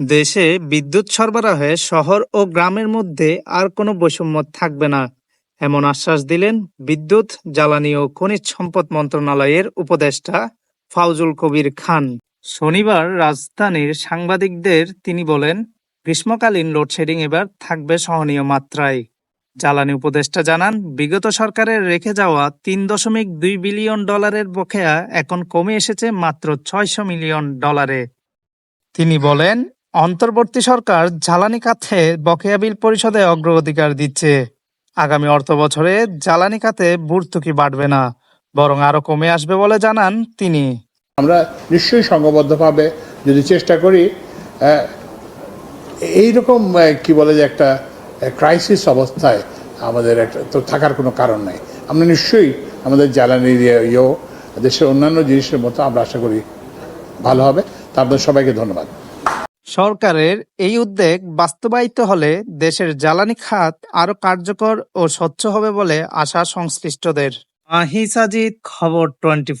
দেশে বিদ্যুৎ সরবরাহে শহর ও গ্রামের মধ্যে আর কোনো বৈষম্য থাকবে না, এমন আশ্বাস দিলেন বিদ্যুৎ, জ্বালানি ও খনিজ সম্পদ মন্ত্রণালয়ের উপদেষ্টা ফাউজুল কবির খান। শনিবার রাজধানীর সাংবাদিকদের তিনি বলেন, গ্রীষ্মকালীন লোডশেডিং এবার থাকবে সহনীয় মাত্রায়। জ্বালানি উপদেষ্টা জানান, বিগত সরকারের রেখে যাওয়া তিন দশমিক দুই বিলিয়ন ডলারের বকেয়া এখন কমে এসেছে মাত্র ছয়শো মিলিয়ন ডলারে। তিনি বলেন অন্তর্বর্তী সরকার জ্বালানি খাতে বকেয়া বিল পরিশোধে অগ্রাধিকার দিচ্ছে। আগামী অর্থ বছরে জ্বালানি খাতে ভর্তুকি বাড়বে না, বরং আরও কমে আসবে বলে জানান তিনি। আমরা নিশ্চয়ই সংঘবদ্ধভাবে যদি চেষ্টা করি এইরকম কি বলে যে একটা ক্রাইসিস অবস্থায় আমাদের একটা, তো থাকার কোনো কারণ নাই। আমরা নিশ্চয়ই আমাদের ইয়েও, দেশের অন্যান্য জিনিসের মতো আমরা আশা করি ভালো হবে। তা আপনাদের সবাইকে ধন্যবাদ। সরকারের এই উদ্যোগ বাস্তবায়িত হলে দেশের জ্বালানি খাত আরও কার্যকর ও স্বচ্ছ হবে বলে আশা সংশ্লিষ্টদের। মাহি খবর টোয়েন্টি